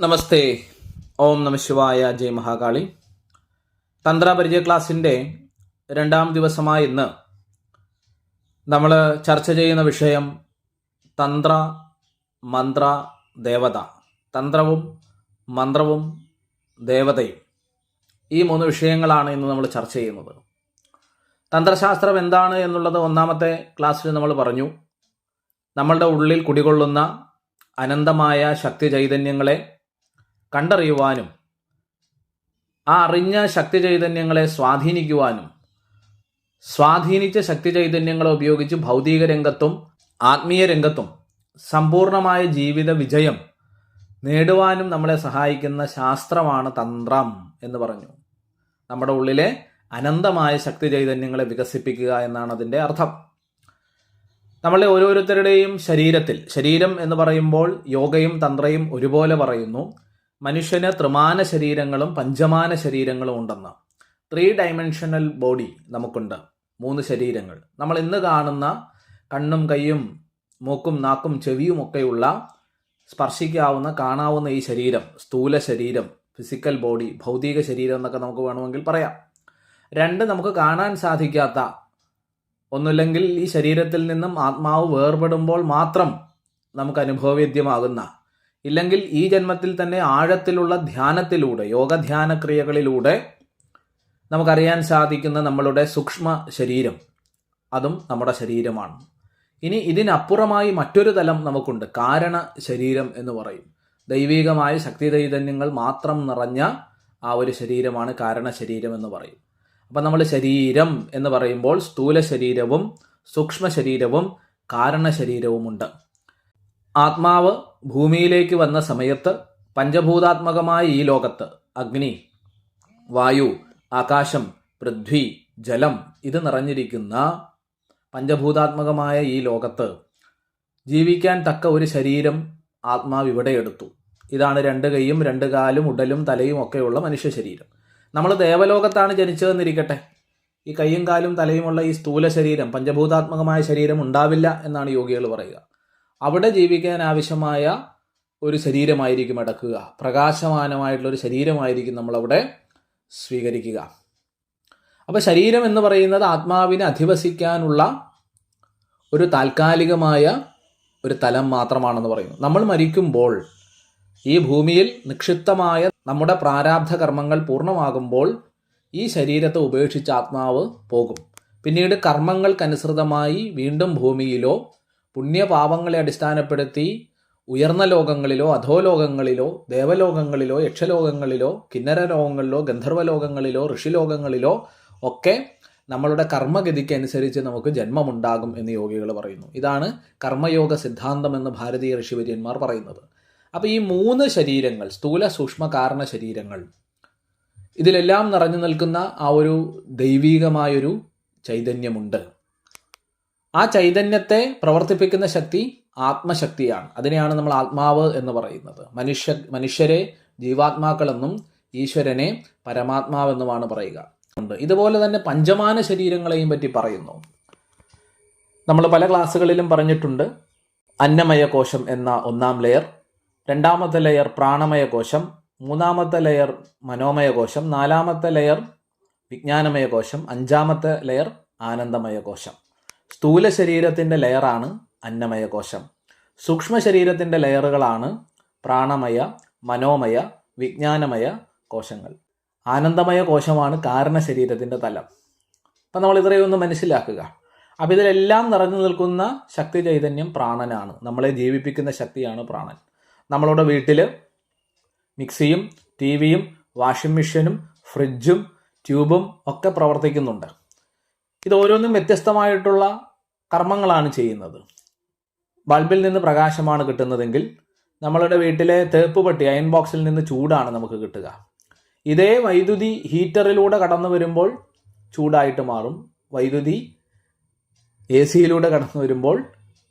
നമസ്തേ. ഓം നമ ശിവായ. ജയ് മഹാകാളി. തന്ത്രപരിചയ ക്ലാസിന്റെ രണ്ടാം ദിവസമായ ഇന്ന് നമ്മൾ ചർച്ച ചെയ്യുന്ന വിഷയം തന്ത്ര മന്ത്ര ദേവത. തന്ത്രവും മന്ത്രവും ദേവതയും. ഈ മൂന്ന് വിഷയങ്ങളാണ് ഇന്ന് നമ്മൾ ചർച്ച ചെയ്യുന്നത്. തന്ത്രശാസ്ത്രം എന്താണ് എന്നുള്ളത് ഒന്നാമത്തെ ക്ലാസ്സിൽ നമ്മൾ പറഞ്ഞു. നമ്മളുടെ ഉള്ളിൽ കുടികൊള്ളുന്ന അനന്തമായ ശക്തി ചൈതന്യങ്ങളെ കണ്ടറിയുവാനും ആ അറിഞ്ഞ ശക്തി ചൈതന്യങ്ങളെ സ്വാധീനിക്കുവാനും സ്വാധീനിച്ച ശക്തി ചൈതന്യങ്ങളെ ഉപയോഗിച്ച് ഭൗതിക രംഗത്തും ആത്മീയ രംഗത്തും സമ്പൂർണമായ ജീവിത വിജയം നേടുവാനും നമ്മളെ സഹായിക്കുന്ന ശാസ്ത്രമാണ് തന്ത്രം എന്ന് പറഞ്ഞു. നമ്മുടെ ഉള്ളിലെ അനന്തമായ ശക്തി ചൈതന്യങ്ങളെ വികസിപ്പിക്കുക എന്നാണ് അതിന്റെ അർത്ഥം. നമ്മളെ ഓരോരുത്തരുടെയും ശരീരത്തിൽ ശരീരം എന്ന് പറയുമ്പോൾ യോഗയും തന്ത്രയും ഒരുപോലെ പറയുന്നു. മനുഷ്യന് ത്രിമാന ശരീരങ്ങളും പഞ്ചമാന ശരീരങ്ങളും ഉണ്ടെന്ന്. ത്രീ ഡയമെൻഷനൽ ബോഡി നമുക്കുണ്ട്. മൂന്ന് ശരീരങ്ങൾ. നമ്മൾ ഇന്ന് കാണുന്ന കണ്ണും കൈയും മൂക്കും നാക്കും ചെവിയും ഒക്കെയുള്ള സ്പർശിക്കാവുന്ന കാണാവുന്ന ഈ ശരീരം സ്ഥൂല ശരീരം ഫിസിക്കൽ ബോഡി ഭൗതിക ശരീരം എന്നൊക്കെ നമുക്ക് വേണമെങ്കിൽ പറയാം. രണ്ട് നമുക്ക് കാണാൻ സാധിക്കാത്ത ഒന്നുമില്ലെങ്കിൽ ഈ ശരീരത്തിൽ നിന്നും ആത്മാവ് വേർപെടുമ്പോൾ മാത്രം നമുക്ക് അനുഭവവേദ്യമാകുന്ന ഇല്ലെങ്കിൽ ഈ ജന്മത്തിൽ തന്നെ ആഴത്തിലുള്ള ധ്യാനത്തിലൂടെ യോഗധ്യാന ക്രിയകളിലൂടെ നമുക്കറിയാൻ സാധിക്കുന്ന നമ്മളുടെ സൂക്ഷ്മ ശരീരം അതും നമ്മുടെ ശരീരമാണ്. ഇനി ഇതിനപ്പുറമായി മറ്റൊരു തലം നമുക്കുണ്ട് കാരണ ശരീരം എന്ന് പറയും. ദൈവികമായ ശക്തി ദൈതന്യങ്ങൾ മാത്രം നിറഞ്ഞ ആ ഒരു ശരീരമാണ് കാരണ ശരീരം എന്ന് പറയും. അപ്പം നമ്മൾ ശരീരം എന്ന് പറയുമ്പോൾ സ്ഥൂല ശരീരവും സൂക്ഷ്മ ശരീരവും കാരണ ശരീരവുമുണ്ട്. ആത്മാവ് ഭൂമിയിലേക്ക് വന്ന സമയത്ത് പഞ്ചഭൂതാത്മകമായ ഈ ലോകത്ത് അഗ്നി വായു ആകാശം പൃഥ്വി ജലം ഇത് നിറഞ്ഞിരിക്കുന്ന പഞ്ചഭൂതാത്മകമായ ഈ ലോകത്ത് ജീവിക്കാൻ തക്ക ഒരു ശരീരം ആത്മാവ് ഇവിടെ എടുത്തു. ഇതാണ് രണ്ട് കൈയും രണ്ട് കാലും ഉടലും തലയും ഒക്കെയുള്ള മനുഷ്യ ശരീരം. നമ്മൾ ദേവലോകത്താണ് ജനിച്ചതെന്നിരിക്കട്ടെ. ഈ കൈയും കാലും തലയുമുള്ള ഈ സ്ഥൂല ശരീരം പഞ്ചഭൂതാത്മകമായ ശരീരം ഉണ്ടാവില്ല എന്നാണ് യോഗികൾ പറയുക. അവിടെ ജീവിക്കാൻ ആവശ്യമായ ഒരു ശരീരമായിരിക്കും അടക്കുക. പ്രകാശമാനമായിട്ടുള്ള ഒരു ശരീരമായിരിക്കും നമ്മളവിടെ സ്വീകരിക്കുക. അപ്പോൾ ശരീരം എന്ന് പറയുന്നത് ആത്മാവിനെ അധിവസിക്കാനുള്ള ഒരു താൽക്കാലികമായ ഒരു തലം മാത്രമാണെന്ന് പറയുന്നു. നമ്മൾ മരിക്കുമ്പോൾ ഈ ഭൂമിയിൽ നിക്ഷിപ്തമായ നമ്മുടെ പ്രാരാബ്ധ കർമ്മങ്ങൾ പൂർണമാകുമ്പോൾ ഈ ശരീരത്തെ ഉപേക്ഷിച്ച് ആത്മാവ് പോകും. പിന്നീട് കർമ്മങ്ങൾക്കനുസൃതമായി വീണ്ടും ഭൂമിയിലോ പുണ്യപാപങ്ങളെ അടിസ്ഥാനപ്പെടുത്തി ഉയർന്ന ലോകങ്ങളിലോ അധോലോകങ്ങളിലോ ദേവലോകങ്ങളിലോ യക്ഷലോകങ്ങളിലോ കിന്നര ലോകങ്ങളിലോ ഗന്ധർവലോകങ്ങളിലോ ഋഷിലോകങ്ങളിലോ ഒക്കെ നമ്മളുടെ കർമ്മഗതിക്ക് അനുസരിച്ച് നമുക്ക് ജന്മമുണ്ടാകും എന്ന് യോഗികൾ പറയുന്നു. ഇതാണ് കർമ്മയോഗ സിദ്ധാന്തം എന്ന് ഭാരതീയ ഋഷിവര്യന്മാർ പറയുന്നത്. അപ്പോൾ ഈ മൂന്ന് ശരീരങ്ങൾ സ്ഥൂല സൂക്ഷ്മ കാരണ ശരീരങ്ങൾ ഇതിലെല്ലാം നിറഞ്ഞു നിൽക്കുന്ന ആ ഒരു ദൈവീകമായൊരു ചൈതന്യമുണ്ട്. ആ ചൈതന്യത്തെ പ്രവർത്തിപ്പിക്കുന്ന ശക്തി ആത്മശക്തിയാണ്. അതിനെയാണ് നമ്മൾ ആത്മാവ് എന്ന് പറയുന്നത്. മനുഷ്യ മനുഷ്യരെ ജീവാത്മാക്കളെന്നും ഈശ്വരനെ പരമാത്മാവെന്നുമാണ് പറയുക. ഉണ്ട്. ഇതുപോലെ തന്നെ പഞ്ചമാന ശരീരങ്ങളെയും പറ്റി പറയുന്നു. നമ്മൾ പല ക്ലാസ്സുകളിലും പറഞ്ഞിട്ടുണ്ട് അന്നമയ കോശം എന്ന ഒന്നാം ലെയർ രണ്ടാമത്തെ ലെയർ പ്രാണമയ കോശം മൂന്നാമത്തെ ലെയർ മനോമയ കോശം നാലാമത്തെ ലെയർ വിജ്ഞാനമയ കോശം അഞ്ചാമത്തെ ലെയർ ആനന്ദമയ കോശം സ്ഥൂല ശരീരത്തിന്റെ ലെയറാണ് അന്നമയ കോശം. സൂക്ഷ്മ ശരീരത്തിന്റെ ലെയറുകളാണ് പ്രാണമയ മനോമയ വിജ്ഞാനമയ കോശങ്ങൾ. ആനന്ദമയ കോശമാണ് കാരണ ശരീരത്തിന്റെ തലം. അപ്പം നമ്മൾ ഇത്രയും ഒന്ന് മനസ്സിലാക്കുക. അപ്പം ഇതിലെല്ലാം നിറഞ്ഞു നിൽക്കുന്ന ശക്തി ചൈതന്യം പ്രാണനാണ്. നമ്മളെ ജീവിപ്പിക്കുന്ന ശക്തിയാണ് പ്രാണൻ. നമ്മളുടെ വീട്ടിൽ മിക്സിയും ടി വിയും വാഷിംഗ് മെഷീനും ഫ്രിഡ്ജും ട്യൂബും ഒക്കെ പ്രവർത്തിക്കുന്നുണ്ട്. ഇത് ഓരോന്നും വ്യത്യസ്തമായിട്ടുള്ള കർമ്മങ്ങളാണ് ചെയ്യുന്നത്. ബൾബിൽ നിന്ന് പ്രകാശമാണ് കിട്ടുന്നതെങ്കിൽ നമ്മളുടെ വീട്ടിലെ തേപ്പ് പട്ടി അയൺ ബോക്സിൽ നിന്ന് ചൂടാണ് നമുക്ക് കിട്ടുക. ഇതേ വൈദ്യുതി ഹീറ്ററിലൂടെ കടന്നു വരുമ്പോൾ ചൂടായിട്ട് മാറും. വൈദ്യുതി എ സിയിലൂടെ കടന്നു വരുമ്പോൾ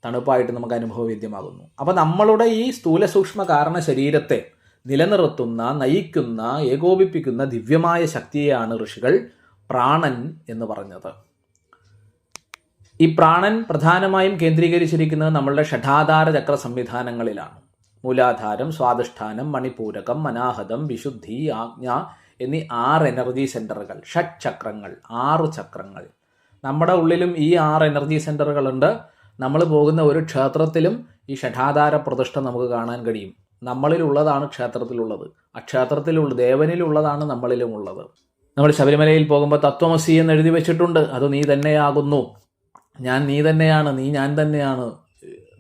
തണുപ്പായിട്ട് നമുക്ക് അനുഭവവേദ്യമാകുന്നു. അപ്പോൾ നമ്മളുടെ ഈ സ്ഥൂല സൂക്ഷ്മ കാരണ ശരീരത്തെ നിലനിർത്തുന്ന നയിക്കുന്ന ഏകോപിപ്പിക്കുന്ന ദിവ്യമായ ശക്തിയെയാണ് ഋഷികൾ പ്രാണൻ എന്ന് പറഞ്ഞത്. ഈ പ്രാണൻ പ്രധാനമായും കേന്ദ്രീകരിച്ചിരിക്കുന്നത് നമ്മളുടെ ഷഠാധാര ചക്ര സംവിധാനങ്ങളിലാണ്. മൂലാധാരം സ്വാധിഷ്ഠാനം മണിപൂരകം മനാഹതം വിശുദ്ധി ആജ്ഞ എന്നീ ആറ് എനർജി സെന്ററുകൾ ഷഡ് ചക്രങ്ങൾ ആറ് ചക്രങ്ങൾ. നമ്മുടെ ഉള്ളിലും ഈ ആറ് എനർജി സെന്ററുകളുണ്ട് നമ്മൾ പോകുന്ന ഒരു ക്ഷേത്രത്തിലും ഈ ഷഠാധാര പ്രതിഷ്ഠ നമുക്ക് കാണാൻ കഴിയും. നമ്മളിലുള്ളതാണ് ക്ഷേത്രത്തിലുള്ളത്. ആ ക്ഷേത്രത്തിലുള്ള ദേവനിലുള്ളതാണ് നമ്മളിലും ഉള്ളത് നമ്മൾ ശബരിമലയിൽ പോകുമ്പോൾ തത്വമസി എന്ന് എഴുതി വെച്ചിട്ടുണ്ട്. അത് നീ തന്നെയാകുന്നു. ഞാൻ നീ തന്നെയാണ് നീ ഞാൻ തന്നെയാണ്.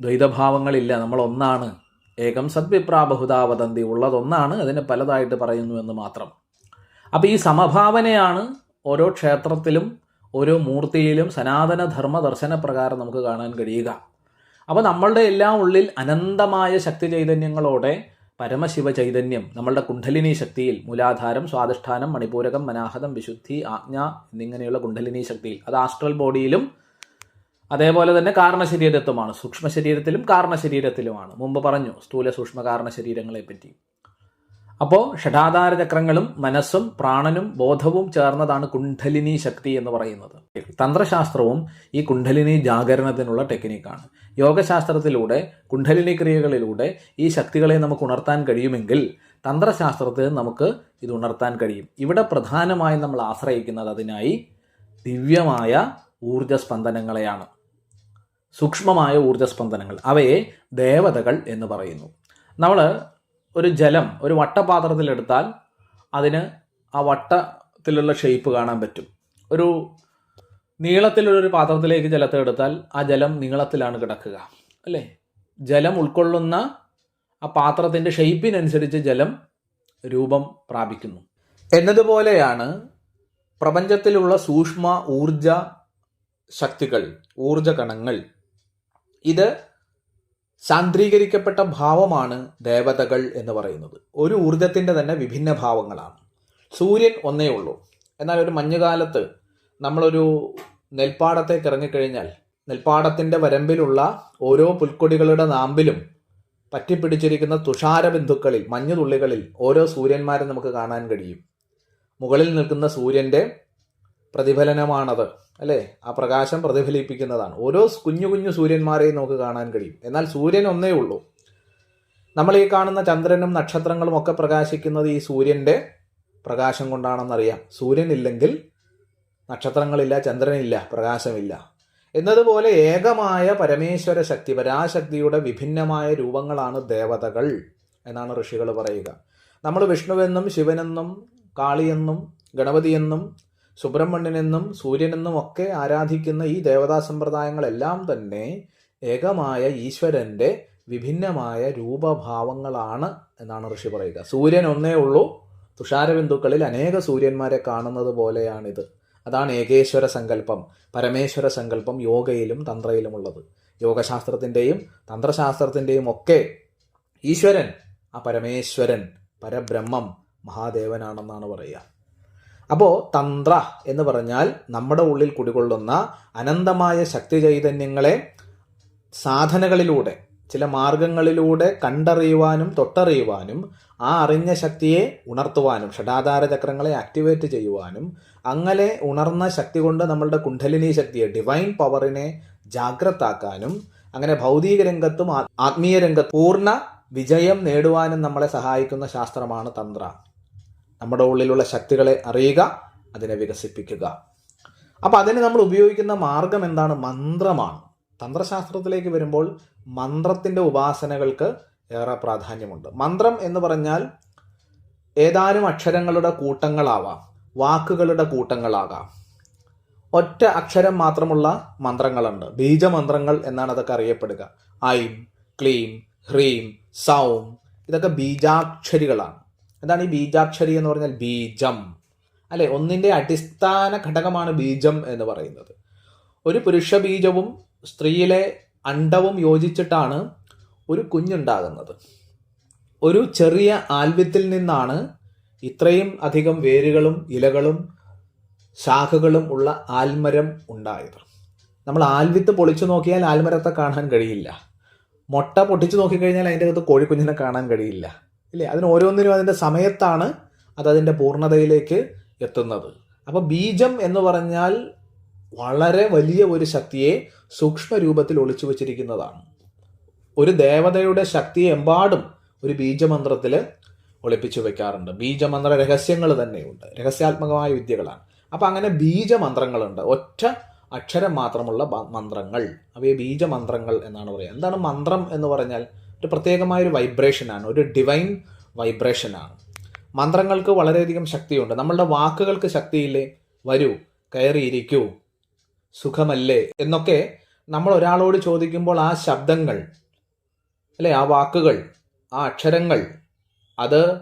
ദ്വൈതഭാവങ്ങളില്ല നമ്മൾ ഒന്നാണ് ഏകം സദ്വിപ്രാബഹുതാവതന്തി ഉള്ളതൊന്നാണ് അതിനെ പലതായിട്ട് പറയുന്നു എന്ന് മാത്രം. അപ്പോൾ ഈ സമഭാവനയാണ് ഓരോ ക്ഷേത്രത്തിലും ഓരോ മൂർത്തിയിലും സനാതന ധർമ്മ ദർശന പ്രകാരം നമുക്ക് കാണാൻ കഴിയുക. അപ്പോൾ നമ്മളുടെ എല്ലാം ഉള്ളിൽ അനന്തമായ ശക്തി ചൈതന്യങ്ങളോടെ പരമശിവ ചൈതന്യം നമ്മളുടെ കുണ്ഠലിനി ശക്തിയിൽ മൂലാധാരം സ്വാധിഷ്ഠാനം മണിപൂരകം മനാഹതം വിശുദ്ധി ആജ്ഞ എന്നിങ്ങനെയുള്ള കുണ്ഠലിനി ശക്തിയിൽ അത് ആസ്ട്രൽ ബോഡിയിലും അതേപോലെ തന്നെ കാരണശരീരത്വമാണ്. സൂക്ഷ്മ ശരീരത്തിലും കാരണശരീരത്തിലുമാണ്. മുമ്പ് പറഞ്ഞു സ്ഥൂല സൂക്ഷ്മ കാരണ ശരീരങ്ങളെ പറ്റി. അപ്പോൾ ഷഠാധാര ചക്രങ്ങളും മനസ്സും പ്രാണനും ബോധവും ചേർന്നതാണ് കുണ്ഠലിനി ശക്തി എന്ന് പറയുന്നത്. തന്ത്രശാസ്ത്രവും ഈ കുണ്ഠലിനി ജാഗരണത്തിനുള്ള ടെക്നിക്കാണ്. യോഗശാസ്ത്രത്തിലൂടെ കുണ്ഠലിനി ക്രിയകളിലൂടെ ഈ ശക്തികളെ നമുക്ക് ഉണർത്താൻ കഴിയുമെങ്കിൽ തന്ത്രശാസ്ത്രത്തിൽ നമുക്ക് ഇത് ഉണർത്താൻ കഴിയും. ഇവിടെ പ്രധാനമായും നമ്മൾ ആശ്രയിക്കുന്നത് അതിനായി ദിവ്യമായ ഊർജസ്പന്ദനങ്ങളെയാണ് സൂക്ഷ്മമായ ഊർജസ്പന്ദനങ്ങൾ. അവയെ ദേവതകൾ എന്ന് പറയുന്നു. നമ്മൾ ഒരു ജലം ഒരു വട്ടപാത്രത്തിലെടുത്താൽ അതിന് ആ വട്ടത്തിലുള്ള ഷേപ്പ് കാണാൻ പറ്റും. ഒരു നീളത്തിലുള്ളൊരു പാത്രത്തിലേക്ക് ജലത്തെ എടുത്താൽ ആ ജലം നീളത്തിലാണ് കിടക്കുക. അല്ലേ? ജലം ഉൾക്കൊള്ളുന്ന ആ പാത്രത്തിന്റെ ഷെയ്പ്പിനനുസരിച്ച് ജലം രൂപം പ്രാപിക്കുന്നു. എന്നതുപോലെയാണ് പ്രപഞ്ചത്തിലുള്ള സൂക്ഷ്മ ഊർജ ശക്തികൾ ഊർജ കണങ്ങൾ ഇത് സാന്ദ്രീകരിക്കപ്പെട്ട ഭാവമാണ് ദേവതകൾ എന്ന് പറയുന്നത്. ഒരു ഊർജത്തിന്റെ തന്നെ വിഭിന്ന ഭാവങ്ങളാണ്. സൂര്യൻ ഒന്നേ ഉള്ളൂ. എന്നാൽ ഒരു മഞ്ഞുകാലത്ത് നമ്മളൊരു നെൽപ്പാടത്തേക്ക് ഇറങ്ങിക്കഴിഞ്ഞാൽ നെൽപ്പാടത്തിന്റെ വരമ്പിലുള്ള ഓരോ പുൽക്കൊടികളുടെ നാമ്പിലും പറ്റിപ്പിടിച്ചിരിക്കുന്ന തുഷാര ബിന്ദുക്കളിൽ മഞ്ഞുതുള്ളികളിൽ ഓരോ സൂര്യന്മാരെ നമുക്ക് കാണാൻ കഴിയും. മുകളിൽ നിൽക്കുന്ന സൂര്യന്റെ പ്രതിഫലനമാണത്. അല്ലേ? ആ പ്രകാശം പ്രതിഫലിപ്പിക്കുന്നതാണ്. ഓരോ കുഞ്ഞു കുഞ്ഞു സൂര്യന്മാരെയും നമുക്ക് കാണാൻ കഴിയും. എന്നാൽ സൂര്യൻ ഒന്നേ ഉള്ളൂ. നമ്മൾ ഈ കാണുന്ന ചന്ദ്രനും നക്ഷത്രങ്ങളും ഒക്കെ പ്രകാശിക്കുന്നത് ഈ സൂര്യന്റെ പ്രകാശം കൊണ്ടാണെന്നറിയാം. സൂര്യൻ ഇല്ലെങ്കിൽ നക്ഷത്രങ്ങളില്ല ചന്ദ്രനില്ല പ്രകാശമില്ല. എന്നതുപോലെ ഏകമായ പരമേശ്വര ശക്തി പരാശക്തിയുടെ വിഭിന്നമായ രൂപങ്ങളാണ് ദേവതകൾ എന്നാണ് ഋഷികൾ പറയുക. നമ്മൾ വിഷ്ണുവെന്നും ശിവനെന്നും കാളിയെന്നും ഗണപതിയെന്നും സുബ്രഹ്മണ്യനെന്നും സൂര്യനെന്നും ഒക്കെ ആരാധിക്കുന്ന ഈ ദേവതാ സമ്പ്രദായങ്ങളെല്ലാം തന്നെ ഏകമായ ഈശ്വരന്റെ വിഭിന്നമായ രൂപഭാവങ്ങളാണ് എന്നാണ് ഋഷി പറയുക. സൂര്യൻ ഒന്നേ ഉള്ളൂ. തുഷാരബിന്ദുക്കളിൽ അനേക സൂര്യന്മാരെ കാണുന്നത് പോലെയാണിത്. അതാണ് ഏകേശ്വര സങ്കല്പം. പരമേശ്വര സങ്കല്പം യോഗയിലും തന്ത്രയിലുമുള്ളത് യോഗശാസ്ത്രത്തിന്റെയും തന്ത്രശാസ്ത്രത്തിന്റെയും ഒക്കെ ഈശ്വരൻ ആ പരമേശ്വരൻ പരബ്രഹ്മം മഹാദേവനാണെന്നാണ് പറയുക. അപ്പോൾ തന്ത്ര എന്ന് പറഞ്ഞാൽ നമ്മുടെ ഉള്ളിൽ കുടികൊള്ളുന്ന അനന്തമായ ശക്തി ചൈതന്യങ്ങളെ സാധനകളിലൂടെ ചില മാർഗങ്ങളിലൂടെ കണ്ടറിയുവാനും തൊട്ടറിയുവാനും ആ അറിഞ്ഞ ശക്തിയെ ഉണർത്തുവാനും ഷഡാധാര ചക്രങ്ങളെ ആക്ടിവേറ്റ് ചെയ്യുവാനും അങ്ങനെ ഉണർന്ന ശക്തി കൊണ്ട് നമ്മളുടെ കുണ്ഠലിനി ശക്തിയെ ഡിവൈൻ പവറിനെ ജാഗ്രതാക്കാനും അങ്ങനെ ഭൗതിക രംഗത്തും ആത്മീയ രംഗത്തും പൂർണ വിജയം നേടുവാനും നമ്മളെ സഹായിക്കുന്ന ശാസ്ത്രമാണ് തന്ത്ര. നമ്മുടെ ഉള്ളിലുള്ള ശക്തികളെ അറിയുക അതിനെ വികസിപ്പിക്കുക. അപ്പോൾ അതിന് നമ്മൾ ഉപയോഗിക്കുന്ന മാർഗം എന്താണ്? മന്ത്രമാണ്. തന്ത്രശാസ്ത്രത്തിലേക്ക് വരുമ്പോൾ മന്ത്രത്തിന്റെ ഉപാസനകൾക്ക് ഏറെ പ്രാധാന്യമുണ്ട്. മന്ത്രം എന്ന് പറഞ്ഞാൽ ഏതാനും അക്ഷരങ്ങളുടെ കൂട്ടങ്ങളാവാം വാക്കുകളുടെ കൂട്ടങ്ങളാകാം. ഒറ്റ അക്ഷരം മാത്രമുള്ള മന്ത്രങ്ങളുണ്ട്. ബീജമന്ത്രങ്ങൾ എന്നാണ് അതൊക്കെ അറിയപ്പെടുക. ഐം ക്ലീം ഹ്രീം സൗം ഇതൊക്കെ ബീജാക്ഷരികളാണ്. എന്താണ് ഈ ബീജാക്ഷരി എന്ന് പറഞ്ഞാൽ ബീജം. അല്ലെ? ഒന്നിന്റെ അടിസ്ഥാന ഘടകമാണ് ബീജം എന്ന് പറയുന്നത്. ഒരു പുരുഷ ബീജവും സ്ത്രീയിലെ അണ്ടവും യോജിച്ചിട്ടാണ് ഒരു കുഞ്ഞുണ്ടാകുന്നത്. ഒരു ചെറിയ ആൽവ്യത്തിൽ നിന്നാണ് ഇത്രയും അധികം വേരുകളും ഇലകളും ശാഖകളും ഉള്ള ആൽമരം ഉണ്ടായത്. നമ്മൾ ആൽവിത്ത് പൊളിച്ചു നോക്കിയാൽ ആൽമരത്തെ കാണാൻ കഴിയില്ല. മുട്ട പൊട്ടിച്ചു നോക്കിക്കഴിഞ്ഞാൽ അതിന്റെ അകത്ത് കോഴിക്കുഞ്ഞിനെ കാണാൻ കഴിയില്ല. ഇല്ലേ? അതിന് ഓരോന്നിനും അതിന്റെ സമയത്താണ് അത് അതിന്റെ പൂർണതയിലേക്ക് എത്തുന്നത്. അപ്പോൾ ബീജം എന്ന് പറഞ്ഞാൽ വളരെ വലിയ ഒരു ശക്തിയെ സൂക്ഷ്മ രൂപത്തിൽ ഒളിച്ചു വച്ചിരിക്കുന്നതാണ്. ഒരു ദേവതയുടെ ശക്തിയെ എമ്പാടും ഒരു ബീജമന്ത്രത്തിൽ ഒളിപ്പിച്ചു വെക്കാറുണ്ട്. ബീജമന്ത്ര രഹസ്യങ്ങൾ തന്നെയുണ്ട്. രഹസ്യാത്മകമായ വിദ്യകളാണ്. അപ്പം അങ്ങനെ ബീജമന്ത്രങ്ങളുണ്ട്. ഒറ്റ അക്ഷരം മാത്രമുള്ള മന്ത്രങ്ങൾ. അവയെ ബീജമന്ത്രങ്ങൾ എന്നാണ് പറയുക. എന്താണ് മന്ത്രം എന്ന് പറഞ്ഞാൽ? ഒരു പ്രത്യേകമായ ഒരു വൈബ്രേഷനാണ് ഒരു ഡിവൈൻ വൈബ്രേഷനാണ് മന്ത്രങ്ങൾക്ക് വളരെയധികം ശക്തിയുണ്ട്. നമ്മളുടെ വാക്കുകൾക്ക് ശക്തിയില്ലേ? വരൂ കയറിയിരിക്കൂ. സുഖമല്ലേ? എന്നൊക്കെ നമ്മൾ ഒരാളോട് ചോദിക്കുമ്പോൾ ആ ശബ്ദങ്ങൾ അല്ലെ? ആ വാക്കുകൾ ആ അക്ഷരങ്ങൾ അത്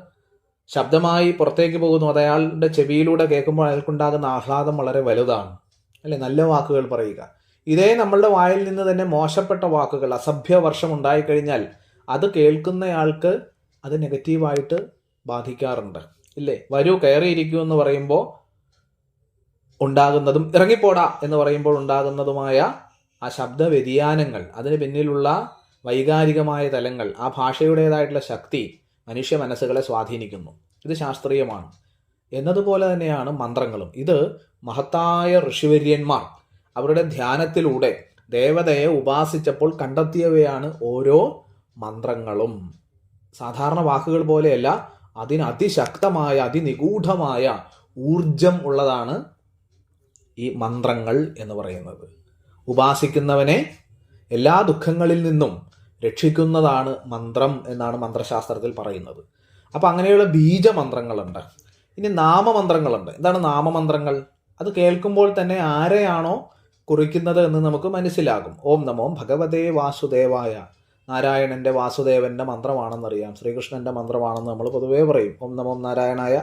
ശബ്ദമായി പുറത്തേക്ക് പോകുന്നു. അത് അയാളുടെ ചെവിയിലൂടെ കേൾക്കുമ്പോൾ അയാൾക്കുണ്ടാകുന്ന ആഹ്ലാദം വളരെ വലുതാണ്. അല്ലെ? നല്ല വാക്കുകൾ പറയുക. ഇതേ നമ്മളുടെ വായിൽ നിന്ന് തന്നെ മോശപ്പെട്ട വാക്കുകൾ അസഭ്യ വർഷം ഉണ്ടായിക്കഴിഞ്ഞാൽ അത് കേൾക്കുന്നയാൾക്ക് അത് നെഗറ്റീവായിട്ട് ബാധിക്കാറുണ്ട്. ഇല്ലേ? വരൂ കയറിയിരിക്കൂ എന്ന് പറയുമ്പോൾ ഉണ്ടാകുന്നതും ഇറങ്ങിപ്പോടാ എന്ന് പറയുമ്പോൾ ഉണ്ടാകുന്നതുമായ ആ ശബ്ദ വ്യതിയാനങ്ങൾ അതിന് പിന്നിലുള്ള വൈകാരികമായ തലങ്ങൾ ആ ഭാഷയുടേതായിട്ടുള്ള ശക്തി മനുഷ്യ മനസ്സുകളെ സ്വാധീനിക്കുന്നു. ഇത് ശാസ്ത്രീയമാണ്. എന്നതുപോലെ തന്നെയാണ് മന്ത്രങ്ങളും. ഇത് മഹത്തായ ഋഷിവര്യന്മാർ അവരുടെ ധ്യാനത്തിലൂടെ ദേവതയെ ഉപാസിച്ചപ്പോൾ കണ്ടെത്തിയവയാണ് ഓരോ മന്ത്രങ്ങളും. സാധാരണ വാക്കുകൾ പോലെയല്ല അതിന് അതിശക്തമായ അതിനിഗൂഢമായ ഊർജം ഉള്ളതാണ് ഈ മന്ത്രങ്ങൾ എന്ന് പറയുന്നത്. ഉപാസിക്കുന്നവനെ എല്ലാ ദുഃഖങ്ങളിൽ നിന്നും രക്ഷിക്കുന്നതാണ് മന്ത്രം എന്നാണ് മന്ത്രശാസ്ത്രത്തിൽ പറയുന്നത്. അപ്പം അങ്ങനെയുള്ള ബീജമന്ത്രങ്ങളുണ്ട്. ഇനി നാമമന്ത്രങ്ങളുണ്ട്. എന്താണ് നാമമന്ത്രങ്ങൾ? അത് കേൾക്കുമ്പോൾ തന്നെ ആരെയാണോ കുറിക്കുന്നത് എന്ന് നമുക്ക് മനസ്സിലാകും. ഓം നമോ ഭഗവതേ വാസുദേവായ. നാരായണന്റെ വാസുദേവന്റെ മന്ത്രമാണെന്നറിയാം. ശ്രീകൃഷ്ണന്റെ മന്ത്രമാണെന്ന് നമ്മൾ പൊതുവേ പറയും. ഓം നമോ നാരായണായ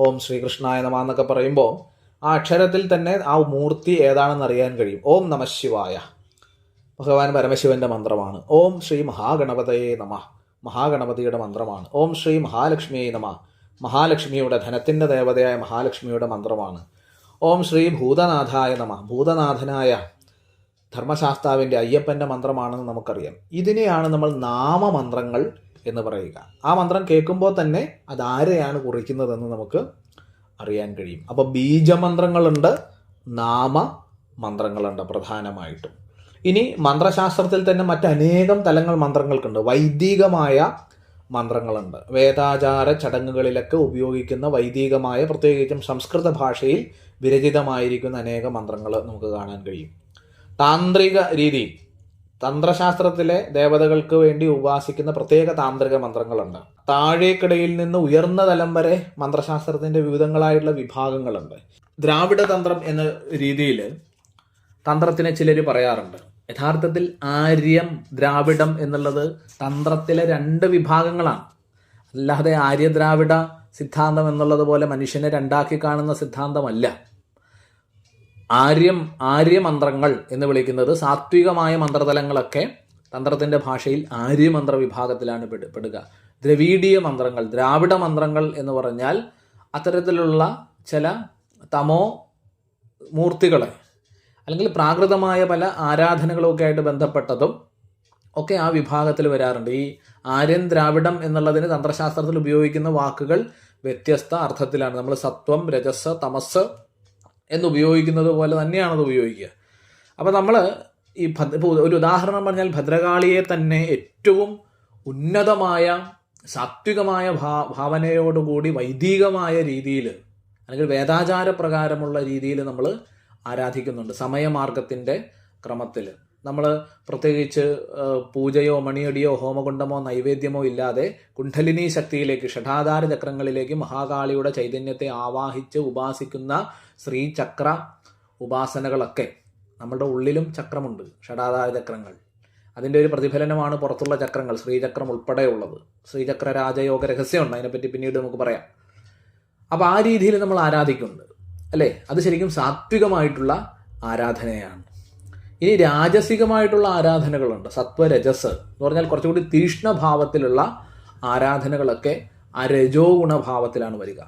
ഓം ശ്രീകൃഷ്ണായ നമ എന്നൊക്കെ പറയുമ്പോൾ ആ അക്ഷരത്തിൽ തന്നെ ആ മൂർത്തി ഏതാണെന്ന് അറിയാൻ കഴിയും. ഓം നമ ശിവായ. ഭഗവാൻ പരമശിവന്റെ മന്ത്രമാണ്. ഓം ശ്രീ മഹാഗണപതയെ നമ. മഹാഗണപതിയുടെ മന്ത്രമാണ്. ഓം ശ്രീ മഹാലക്ഷ്മിയെ നമ. മഹാലക്ഷ്മിയുടെ ധനത്തിന്റെ ദേവതയായ മഹാലക്ഷ്മിയുടെ മന്ത്രമാണ്. ഓം ശ്രീ ഭൂതനാഥായ നമ. ഭൂതനാഥനായ ധർമ്മശാസ്താവിന്റെ അയ്യപ്പന്റെ മന്ത്രമാണെന്ന് നമുക്കറിയാം. ഇതിനെയാണ് നമ്മൾ നാമമന്ത്രങ്ങൾ എന്ന് പറയുക. ആ മന്ത്രം കേൾക്കുമ്പോൾ തന്നെ അതാരെയാണ് കുറിക്കുന്നതെന്ന് നമുക്ക് അറിയാൻ കഴിയും. അപ്പോൾ ബീജമന്ത്രങ്ങളുണ്ട് നാമ മന്ത്രങ്ങളുണ്ട് പ്രധാനമായിട്ടും. ഇനി മന്ത്രശാസ്ത്രത്തിൽ തന്നെ മറ്റനേകം തലങ്ങൾ മന്ത്രങ്ങൾക്കുണ്ട്. വൈദികമായ മന്ത്രങ്ങളുണ്ട്. വേദാചാര ചടങ്ങുകളിലൊക്കെ ഉപയോഗിക്കുന്ന വൈദികമായ പ്രത്യേകിച്ചും സംസ്കൃത ഭാഷയിൽ വിരചിതമായിരിക്കുന്ന അനേക മന്ത്രങ്ങൾ നമുക്ക് കാണാൻ കഴിയും. താന്ത്രിക രീതി. തന്ത്രശാസ്ത്രത്തിലെ ദേവതകൾക്ക് വേണ്ടി ഉപാസിക്കുന്ന പ്രത്യേക താന്ത്രിക മന്ത്രങ്ങളുണ്ട്. താഴേക്കിടയിൽ നിന്ന് ഉയർന്ന തലം വരെ മന്ത്രശാസ്ത്രത്തിന്റെ വിവിധങ്ങളായിട്ടുള്ള വിഭാഗങ്ങളുണ്ട്. ദ്രാവിഡ തന്ത്രം എന്ന രീതിയിൽ തന്ത്രത്തിനെ ചിലർ പറയാറുണ്ട്. യഥാർത്ഥത്തിൽ ആര്യം ദ്രാവിഡം എന്നുള്ളത് തന്ത്രത്തിലെ രണ്ട് വിഭാഗങ്ങളാണ്. അല്ലാതെ ആര്യ ദ്രാവിഡ സിദ്ധാന്തം എന്നുള്ളത് പോലെ മനുഷ്യനെ രണ്ടാക്കി കാണുന്ന സിദ്ധാന്തമല്ല. ആര്യം ആര്യമന്ത്രങ്ങൾ എന്ന് വിളിക്കുന്നത് സാത്വികമായ മന്ത്രതലങ്ങളൊക്കെ തന്ത്രത്തിന്റെ ഭാഷയിൽ ആര്യമന്ത്ര വിഭാഗത്തിലാണ് പെടുക. ദ്രവീഡീയ മന്ത്രങ്ങൾ ദ്രാവിഡ മന്ത്രങ്ങൾ എന്ന് പറഞ്ഞാൽ അത്തരത്തിലുള്ള ചില തമോ മൂർത്തികളെ അല്ലെങ്കിൽ പ്രാകൃതമായ പല ആരാധനകളൊക്കെ ആയിട്ട് ബന്ധപ്പെട്ടതും ഒക്കെ ആ വിഭാഗത്തിൽ വരാറുണ്ട്. ഈ ആര്യൻ ദ്രാവിഡം എന്നുള്ളതിന് തന്ത്രശാസ്ത്രത്തിൽ ഉപയോഗിക്കുന്ന വാക്കുകൾ വ്യത്യസ്ത അർത്ഥത്തിലാണ്. നമ്മൾ സത്വം രജസ് തമസ് എന്ന് ഉപയോഗിക്കുന്നത് പോലെ അത് ഉപയോഗിക്കുക. അപ്പോൾ നമ്മൾ ഈ ഭദ്ര ഇപ്പോൾ ഒരു ഉദാഹരണം പറഞ്ഞാൽ ഭദ്രകാളിയെ തന്നെ ഏറ്റവും ഉന്നതമായ സാത്വികമായ ഭാ ഭാവനയോടുകൂടി വൈദികമായ രീതിയിൽ അല്ലെങ്കിൽ വേദാചാര പ്രകാരമുള്ള രീതിയിൽ നമ്മൾ ആരാധിക്കുന്നുണ്ട്. സമയമാർഗത്തിന്റെ ക്രമത്തിൽ നമ്മൾ പ്രത്യേകിച്ച് പൂജയോ മണിയടിയോ ഹോമകുണ്ടമോ നൈവേദ്യമോ ഇല്ലാതെ കുണ്ഡലിനി ശക്തിയിലേക്ക് ഷഠാധാര ചക്രങ്ങളിലേക്ക് മഹാകാളിയുടെ ചൈതന്യത്തെ ആവാഹിച്ച് ഉപാസിക്കുന്ന ശ്രീചക്ര ഉപാസനകളൊക്കെ നമ്മുടെ ഉള്ളിലും ചക്രമുണ്ട് ഷഠാധാര ചക്രങ്ങൾ. അതിന്റെ ഒരു പ്രതിഫലനമാണ് പുറത്തുള്ള ചക്രങ്ങൾ ശ്രീചക്രം ഉൾപ്പെടെയുള്ളത്. ശ്രീചക്ര രാജയോഗ രഹസ്യമുണ്ട് അതിനെപ്പറ്റി പിന്നീട് നമുക്ക് പറയാം. അപ്പോൾ ആ രീതിയിൽ നമ്മൾ ആരാധിക്കുന്നുണ്ട് അല്ലേ? അത് ശരിക്കും സാത്വികമായിട്ടുള്ള ആരാധനയാണ്. ഇനി രാജസികമായിട്ടുള്ള ആരാധനകളുണ്ട്. സത്വരജസ് എന്ന് പറഞ്ഞാൽ കുറച്ചുകൂടി തീഷ്ണഭാവത്തിലുള്ള ആരാധനകളൊക്കെ ആ രജോ ഗുണഭാവത്തിലാണ് വരിക.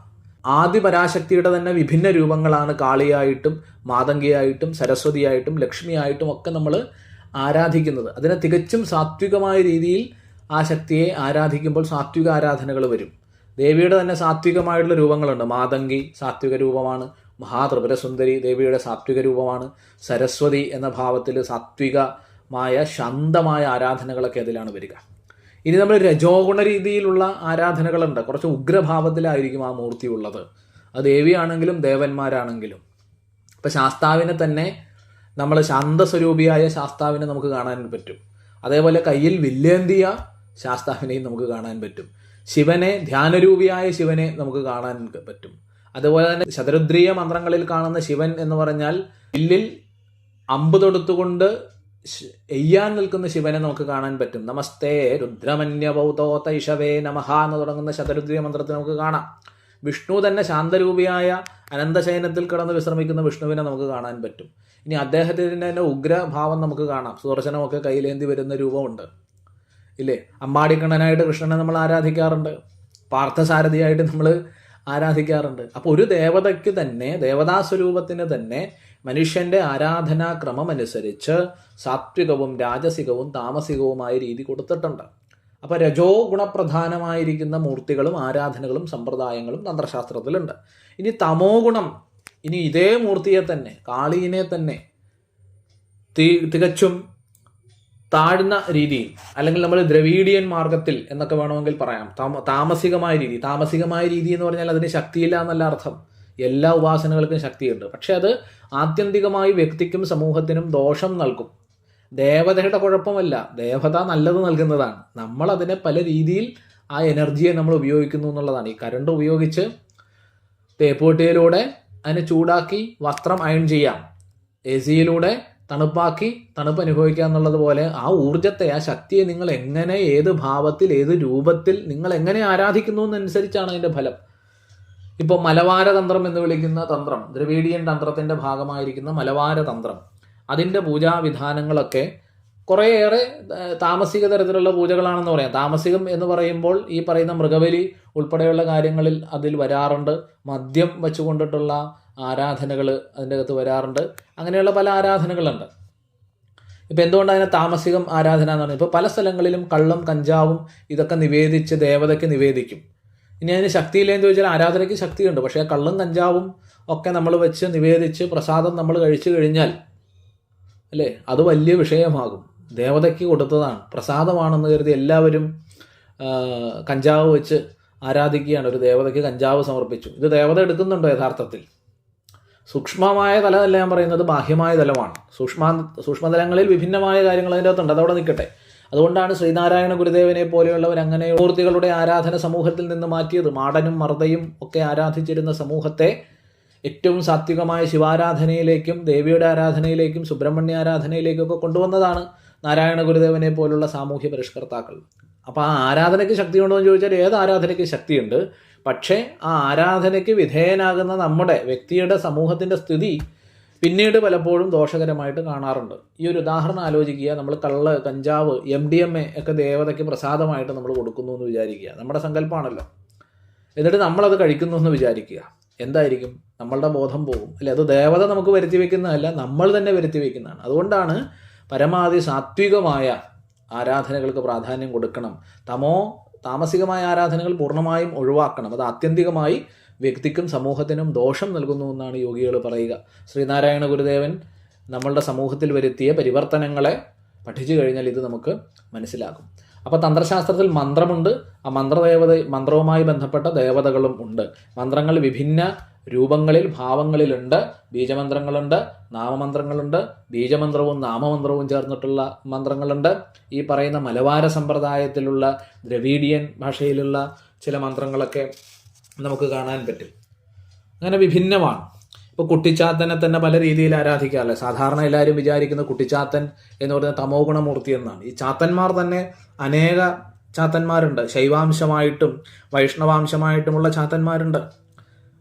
ആദ്യ പരാശക്തിയുടെ തന്നെ വിഭിന്ന രൂപങ്ങളാണ് കാളിയായിട്ടും മാതങ്കിയായിട്ടും സരസ്വതിയായിട്ടും ലക്ഷ്മിയായിട്ടും ഒക്കെ നമ്മൾ ആരാധിക്കുന്നത്. അതിനെ തികച്ചും സാത്വികമായ രീതിയിൽ ആ ശക്തിയെ ആരാധിക്കുമ്പോൾ സാത്വിക ആരാധനകൾ വരും. ദേവിയുടെ തന്നെ സാത്വികമായിട്ടുള്ള രൂപങ്ങളുണ്ട്. മാതങ്കി സാത്വിക രൂപമാണ്. മഹാത്രിപുരസുന്ദരി ദേവിയുടെ സാത്വിക രൂപമാണ്. സരസ്വതി എന്ന ഭാവത്തിൽ സാത്വികമായ ശാന്തമായ ആരാധനകളൊക്കെ അതിലാണ് വരിക. ഇനി നമ്മൾ രജോഗുണ രീതിയിലുള്ള ആരാധനകളുണ്ട്. കുറച്ച് ഉഗ്രഭാവത്തിലായിരിക്കും ആ മൂർത്തി ഉള്ളത്. അത് ദേവിയാണെങ്കിലും ദേവന്മാരാണെങ്കിലും. ഇപ്പം ശാസ്താവിനെ തന്നെ നമ്മൾ ശാന്തസ്വരൂപിയായ ശാസ്താവിനെ നമുക്ക് കാണാൻ പറ്റും. അതേപോലെ കയ്യിൽ വില്ലേന്തിയ ശാസ്താവിനെയും നമുക്ക് കാണാൻ പറ്റും. ശിവനെ ധ്യാനരൂപിയായ ശിവനെ നമുക്ക് കാണാൻ പറ്റും. അതുപോലെ തന്നെ ശതരുദ്രീയ മന്ത്രങ്ങളിൽ കാണുന്ന ശിവൻ എന്ന് പറഞ്ഞാൽ വില്ലിൽ അമ്പ് തൊടുത്തുകൊണ്ട് എയ്യാൻ നിൽക്കുന്ന ശിവനെ നമുക്ക് കാണാൻ പറ്റും. നമസ്തേ രുദ്രമന്യബൗതോത ഇഷവേ നമഹ എന്ന് തുടങ്ങുന്ന ശതരുദ്രീയ മന്ത്രത്തെ നമുക്ക് കാണാം. വിഷ്ണു തന്നെ ശാന്തരൂപിയായ അനന്തശയനത്തിൽ കിടന്ന് വിശ്രമിക്കുന്ന വിഷ്ണുവിനെ നമുക്ക് കാണാൻ പറ്റും. ഇനി അദ്ദേഹത്തിന്റെ തന്നെ ഉഗ്രഭാവം നമുക്ക് കാണാം. സുദർശനമൊക്കെ കയ്യിലേന്തി വരുന്ന രൂപമുണ്ട്. ഇല്ലേ? അമ്മാടിക്കണ്ണനായിട്ട് കൃഷ്ണനെ നമ്മൾ ആരാധിക്കാറുണ്ട്. പാർത്ഥസാരഥിയായിട്ട് നമ്മൾ ആരാധിക്കാറുണ്ട്. അപ്പോൾ ഒരു ദേവതയ്ക്ക് തന്നെ ദേവതാസ്വരൂപത്തിന് തന്നെ മനുഷ്യന്റെ ആരാധനാക്രമം അനുസരിച്ച് സാത്വികവും രാജസികവും താമസികവുമായ രീതി കൊടുത്തിട്ടുണ്ട്. അപ്പോൾ രജോ ഗുണപ്രധാനമായിരിക്കുന്ന മൂർത്തികളും ആരാധനകളും സമ്പ്രദായങ്ങളും തന്ത്രശാസ്ത്രത്തിലുണ്ട്. ഇനി തമോ ഗുണം ഇനി ഇതേ മൂർത്തിയെ തന്നെ കാളീനെ തന്നെ തികച്ചും താഴ്ന്ന രീതിയിൽ അല്ലെങ്കിൽ നമ്മൾ ദ്രവീഡിയൻ മാർഗത്തിൽ എന്നൊക്കെ വേണമെങ്കിൽ പറയാം. താമസികമായ രീതി. താമസികമായ രീതി എന്ന് പറഞ്ഞാൽ അതിന് ശക്തിയില്ല എന്നല്ല അർത്ഥം. എല്ലാ ഉപാസനകൾക്കും ശക്തിയുണ്ട്. പക്ഷെ അത് ആത്യന്തികമായി വ്യക്തിക്കും സമൂഹത്തിനും ദോഷം നൽകും. ദേവതയുടെ കുഴപ്പമല്ല. ദേവത നല്ലത് നൽകുന്നതാണ്. നമ്മൾ അതിനെ പല രീതിയിൽ ആ എനർജിയെ നമ്മൾ ഉപയോഗിക്കുന്നു എന്നുള്ളതാണ്. ഈ കരണ്ട് ഉപയോഗിച്ച് തേപ്പൂട്ടിയിലൂടെ അതിനെ ചൂടാക്കി വസ്ത്രം അയൺ ചെയ്യാം. എ സിയിലൂടെ തണുപ്പാക്കി തണുപ്പ് അനുഭവിക്കുക എന്നുള്ളത് പോലെ ആ ഊർജത്തെ ആ ശക്തിയെ നിങ്ങൾ എങ്ങനെ ഏത് ഭാവത്തിൽ ഏത് രൂപത്തിൽ നിങ്ങൾ എങ്ങനെ ആരാധിക്കുന്നു എന്നനുസരിച്ചാണ് അതിന്റെ ഫലം. ഇപ്പോൾ മലവാര തന്ത്രം എന്ന് വിളിക്കുന്ന തന്ത്രം ദ്രവീഡിയൻ തന്ത്രത്തിന്റെ ഭാഗമായിരിക്കുന്ന മലവാര തന്ത്രം അതിന്റെ പൂജാവിധാനങ്ങളൊക്കെ കുറേയേറെ താമസിക തരത്തിലുള്ള പൂജകളാണെന്ന് പറയാം. താമസികം എന്ന് പറയുമ്പോൾ ഈ പറയുന്ന മൃഗബലി ഉൾപ്പെടെയുള്ള കാര്യങ്ങളിൽ അതിൽ വരാറുണ്ട്. മദ്യം വെച്ചുകൊണ്ടിട്ടുള്ള ആരാധനകൾ അതിന്റെ അകത്ത് വരാറുണ്ട്. അങ്ങനെയുള്ള പല ആരാധനകളുണ്ട്. ഇപ്പം എന്തുകൊണ്ട് അതിനെ താമസികം ആരാധന എന്ന് പറഞ്ഞാൽ ഇപ്പോൾ പല സ്ഥലങ്ങളിലും കള്ളും കഞ്ചാവും ഇതൊക്കെ നിവേദിച്ച് ദേവതയ്ക്ക് നിവേദിക്കും. ഇനി അതിന് ശക്തിയില്ലെന്ന് ചോദിച്ചാൽ ആരാധനയ്ക്ക് ശക്തിയുണ്ട്. പക്ഷേ കള്ളും കഞ്ചാവും ഒക്കെ നമ്മൾ വെച്ച് നിവേദിച്ച് പ്രസാദം നമ്മൾ കഴിച്ചു കഴിഞ്ഞാൽ അല്ലേ? അത് വലിയ വിഷയമാകും. ദേവതയ്ക്ക് കൊടുത്തതാണ്. പ്രസാദമാണെന്ന് കരുതി എല്ലാവരും കഞ്ചാവ് വെച്ച് ആരാധിക്കുകയാണ്. ഒരു ദേവതയ്ക്ക് കഞ്ചാവ് സമർപ്പിച്ചു. ഇത് ദേവത എടുക്കുന്നുണ്ടോ യഥാർത്ഥത്തിൽ? സൂക്ഷ്മമായ തലമല്ല ഞാൻ പറയുന്നത് ബാഹ്യമായ തലമാണ്. സൂക്ഷ്മ സൂക്ഷ്മതലങ്ങളിൽ വിഭിന്നമായ കാര്യങ്ങൾ അതിന്റെ അകത്തുണ്ട് അതവിടെ നിൽക്കട്ടെ. അതുകൊണ്ടാണ് ശ്രീനാരായണ ഗുരുദേവനെ പോലെയുള്ളവർ അങ്ങനെ മൂർത്തികളുടെ ആരാധന സമൂഹത്തിൽ നിന്ന് മാറ്റിയത്. മാടനും മർദ്ദയും ഒക്കെ ആരാധിച്ചിരുന്ന സമൂഹത്തെ ഏറ്റവും സാത്വികമായ ശിവാരാധനയിലേക്കും ദേവിയുടെ ആരാധനയിലേക്കും സുബ്രഹ്മണ്യ ആരാധനയിലേക്കും ഒക്കെ കൊണ്ടുവന്നതാണ് നാരായണ ഗുരുദേവനെ പോലുള്ള സാമൂഹ്യ പരിഷ്കർത്താക്കൾ. അപ്പോൾ ആ ആരാധനയ്ക്ക് ശക്തിയുണ്ടോ എന്ന് ചോദിച്ചാൽ ഏത് ആരാധനയ്ക്ക് ശക്തിയുണ്ട്? പക്ഷേ ആ ആരാധനയ്ക്ക് വിധേയനാകുന്ന നമ്മുടെ വ്യക്തിയുടെ സമൂഹത്തിന്റെ സ്ഥിതി പിന്നീട് പലപ്പോഴും ദോഷകരമായിട്ട് കാണാറുണ്ട്. ഈ ഒരു ഉദാഹരണം ആലോചിക്കുക. നമ്മൾ കള്ള് കഞ്ചാവ് എം ഡി എം എ ഒക്കെ ദേവതയ്ക്ക് പ്രസാദമായിട്ട് നമ്മൾ കൊടുക്കുന്നു എന്ന് വിചാരിക്കുക. നമ്മുടെ സങ്കല്പമാണല്ലോ എന്നിട്ട് നമ്മളത് കഴിക്കുന്നു എന്ന് വിചാരിക്കുക. എന്തായിരിക്കും? നമ്മളുടെ ബോധം പോകും. അല്ലെ? അത് ദേവത നമുക്ക് വരുത്തി വെക്കുന്നതല്ല നമ്മൾ തന്നെ വരുത്തി വെക്കുന്നതാണ്. അതുകൊണ്ടാണ് പരമാവധി സാത്വികമായ ആരാധനകൾക്ക് പ്രാധാന്യം കൊടുക്കണം. തമോ താമസികമായ ആരാധനകൾ പൂർണമായും ഒഴിവാക്കണം. അത് ആത്യന്തികമായി വ്യക്തിക്കും സമൂഹത്തിനും ദോഷം നൽകുന്നു എന്നാണ് യോഗികൾ പറയുക. ശ്രീനാരായണ ഗുരുദേവൻ നമ്മളുടെ സമൂഹത്തിൽ വരുത്തിയ പരിവർത്തനങ്ങളെ പഠിച്ചു കഴിഞ്ഞാൽ ഇത് നമുക്ക് മനസ്സിലാകും. അപ്പോൾ തന്ത്രശാസ്ത്രത്തിൽ മന്ത്രമുണ്ട്. ആ മന്ത്രദേവത മന്ത്രവുമായി ബന്ധപ്പെട്ട ദേവതകളും ഉണ്ട്. മന്ത്രങ്ങൾ വിഭിന്ന രൂപങ്ങളിൽ ഭാവങ്ങളിലുണ്ട് ബീജമന്ത്രങ്ങളുണ്ട് നാമമന്ത്രങ്ങളുണ്ട് ബീജമന്ത്രവും നാമമന്ത്രവും ചേർന്നിട്ടുള്ള മന്ത്രങ്ങളുണ്ട്. ഈ പറയുന്ന മലബാര സമ്പ്രദായത്തിലുള്ള ദ്രവീഡിയൻ ഭാഷയിലുള്ള ചില മന്ത്രങ്ങളൊക്കെ നമുക്ക് കാണാൻ പറ്റും. അങ്ങനെ വിഭിന്നമാണ്. ഇപ്പോൾ കുട്ടിച്ചാത്തനെ തന്നെ പല രീതിയിൽ ആരാധിക്കാറില്ല? സാധാരണ എല്ലാവരും വിചാരിക്കുന്ന കുട്ടിച്ചാത്തൻ എന്ന് പറയുന്ന തമോ ഗുണമൂർത്തി എന്നാണ്. ഈ ചാത്തന്മാർ തന്നെ അനേക ചാത്തന്മാരുണ്ട്. ശൈവാംശമായിട്ടും വൈഷ്ണവാംശമായിട്ടുമുള്ള ചാത്തന്മാരുണ്ട്.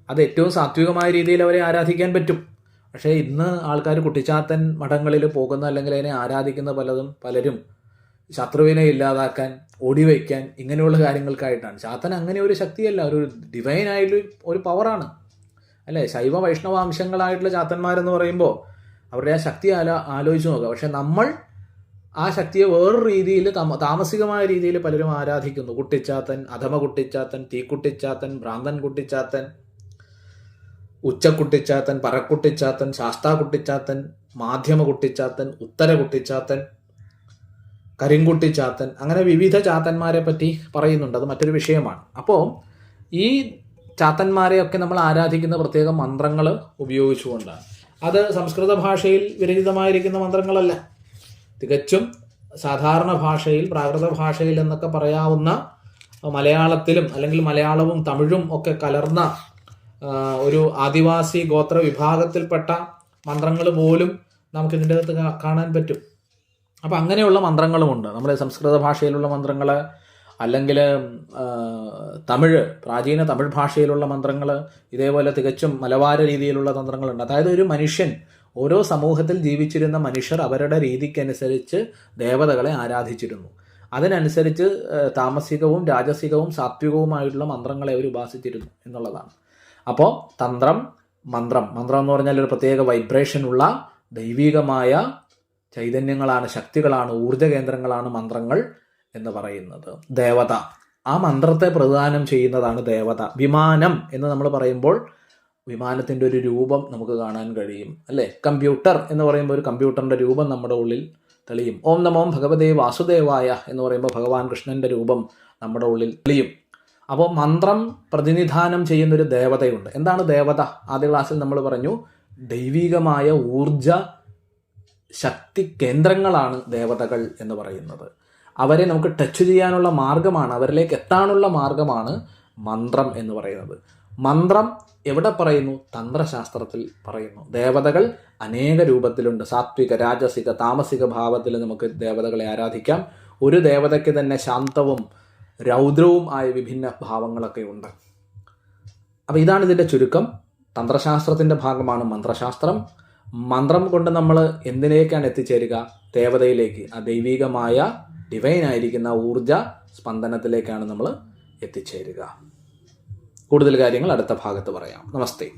അത് ഏറ്റവും സാത്വികമായ രീതിയിൽ അവരെ ആരാധിക്കാൻ പറ്റും. പക്ഷേ ഇന്ന് ആൾക്കാർ കുട്ടിച്ചാത്തൻ മഠങ്ങളിൽ പോകുന്ന അല്ലെങ്കിൽ അതിനെ ആരാധിക്കുന്ന പലതും പലരും ശത്രുവിനെ ഇല്ലാതാക്കാൻ ഓടിവയ്ക്കാൻ ഇങ്ങനെയുള്ള കാര്യങ്ങൾക്കായിട്ടാണ്. ചാത്തൻ അങ്ങനെ ഒരു ശക്തിയല്ല. ഒരു ഡിവൈൻ ആയിട്ടുള്ള ഒരു പവറാണ് അല്ലേ? ശൈവ വൈഷ്ണവാംശങ്ങളായിട്ടുള്ള ചാത്തന്മാരെന്ന് പറയുമ്പോൾ അവരുടെ ആ ശക്തി ആല ആലോചിച്ച് നോക്കുക. പക്ഷെ നമ്മൾ ആ ശക്തിയെ വേറൊരു രീതിയിൽ താമ താമസികമായ രീതിയിൽ പലരും ആരാധിക്കുന്നു. കുട്ടിച്ചാത്തൻ അധമ കുട്ടിച്ചാത്തൻ തീക്കുട്ടിച്ചാത്തൻ ഭ്രാന്തൻ കുട്ടിച്ചാത്തൻ ഉച്ചക്കുട്ടിച്ചാത്തൻ പറക്കുട്ടിച്ചാത്തൻ ശാസ്താ കുട്ടിച്ചാത്തൻ മാധ്യമ കുട്ടിച്ചാത്തൻ ഉത്തര കുട്ടിച്ചാത്തൻ കരിങ്കുട്ടിച്ചാത്തൻ അങ്ങനെ വിവിധ ചാത്തന്മാരെ പറ്റി പറയുന്നുണ്ട്. അത് മറ്റൊരു വിഷയമാണ്. അപ്പോൾ ഈ ചാത്തന്മാരെയൊക്കെ നമ്മൾ ആരാധിക്കുന്ന പ്രത്യേക മന്ത്രങ്ങൾ ഉപയോഗിച്ചുകൊണ്ടാണ്. അത് സംസ്കൃത ഭാഷയിൽ വിരചിതമായിരിക്കുന്ന മന്ത്രങ്ങളല്ല. തികച്ചും സാധാരണ ഭാഷയിൽ പ്രാകൃത ഭാഷയിൽ എന്നൊക്കെ പറയാവുന്ന മലയാളത്തിലും അല്ലെങ്കിൽ മലയാളവും തമിഴും ഒക്കെ കലർന്ന ഒരു ആദിവാസി ഗോത്ര വിഭാഗത്തിൽപ്പെട്ട മന്ത്രങ്ങൾ പോലും നമുക്ക് ഇതിന്റെ അകത്ത് കാണാൻ പറ്റും. അപ്പം അങ്ങനെയുള്ള മന്ത്രങ്ങളുമുണ്ട് നമ്മുടെ സംസ്കൃത ഭാഷയിലുള്ള മന്ത്രങ്ങൾ അല്ലെങ്കിൽ തമിഴ് പ്രാചീന തമിഴ് ഭാഷയിലുള്ള മന്ത്രങ്ങൾ ഇതേപോലെ തികച്ചും മലബാര രീതിയിലുള്ള തന്ത്രങ്ങളുണ്ട്. അതായത് ഒരു മനുഷ്യൻ ഓരോ സമൂഹത്തിൽ ജീവിച്ചിരുന്ന മനുഷ്യർ അവരുടെ രീതിക്കനുസരിച്ച് ദേവതകളെ ആരാധിച്ചിരുന്നു. അതിനനുസരിച്ച് താമസികവും രാജസികവും സാത്വികവുമായിട്ടുള്ള മന്ത്രങ്ങളെ അവർ ഉപാസിച്ചിരുന്നു എന്നുള്ളതാണ്. അപ്പോൾ തന്ത്രം മന്ത്രം. മന്ത്രം എന്ന് പറഞ്ഞാൽ ഒരു പ്രത്യേക വൈബ്രേഷൻ ഉള്ള ദൈവികമായ ചൈതന്യങ്ങളാണ് ശക്തികളാണ് ഊർജ കേന്ദ്രങ്ങളാണ് മന്ത്രങ്ങൾ എന്ന് പറയുന്നത്. ദേവത. ആ മന്ത്രത്തെ പ്രദാനം ചെയ്യുന്നതാണ് ദേവത. വിമാനം എന്ന് നമ്മൾ പറയുമ്പോൾ വിമാനത്തിന്റെ ഒരു രൂപം നമുക്ക് കാണാൻ കഴിയും അല്ലേ? കമ്പ്യൂട്ടർ എന്ന് പറയുമ്പോൾ ഒരു കമ്പ്യൂട്ടറിന്റെ രൂപം നമ്മുടെ ഉള്ളിൽ തെളിയും. ഓം നമോം ഭഗവതേ വാസുദേവായ എന്ന് പറയുമ്പോൾ ഭഗവാൻ കൃഷ്ണന്റെ രൂപം നമ്മുടെ ഉള്ളിൽ തെളിയും. അപ്പോൾ മന്ത്രം പ്രതിനിധാനം ചെയ്യുന്നൊരു ദേവതയുണ്ട്. എന്താണ് ദേവത? ആദ്യ ക്ലാസ്സിൽ നമ്മൾ പറഞ്ഞു ദൈവികമായ ഊർജ ശക്തി കേന്ദ്രങ്ങളാണ് ദേവതകൾ എന്ന് പറയുന്നത്. അവരെ നമുക്ക് ടച്ച് ചെയ്യാനുള്ള മാർഗമാണ് അവരിലേക്ക് എത്താനുള്ള മാർഗമാണ് മന്ത്രം എന്ന് പറയുന്നത്. മന്ത്രം എവിടെ പറയുന്നു? തന്ത്രശാസ്ത്രത്തിൽ പറയുന്നു. ദേവതകൾ അനേക രൂപത്തിലുണ്ട്. സാത്വിക രാജസിക താമസിക ഭാവത്തിൽ നമുക്ക് ദേവതകളെ ആരാധിക്കാം. ഒരു ദേവതയ്ക്ക് തന്നെ ശാന്തവും രൗദ്രവും ആയ വിഭിന്ന ഭാവങ്ങളൊക്കെ ഉണ്ട്. അപ്പോൾ ഇതാണ് ഇതിന്റെ ചുരുക്കം. തന്ത്രശാസ്ത്രത്തിന്റെ ഭാഗമാണ് മന്ത്രശാസ്ത്രം. മന്ത്രം കൊണ്ട് നമ്മൾ എന്തിനേക്കാണ് എത്തിച്ചേരുക? ദേവതയിലേക്ക് ആ ദൈവികമായ ഡിവൈൻ ആയിരിക്കുന്ന ഊർജ സ്പന്ദനത്തിലേക്കാണ് നമ്മൾ എത്തിച്ചേരുക. കൂടുതൽ കാര്യങ്ങൾ അടുത്ത ഭാഗത്ത് പറയാം. നമസ്തേ.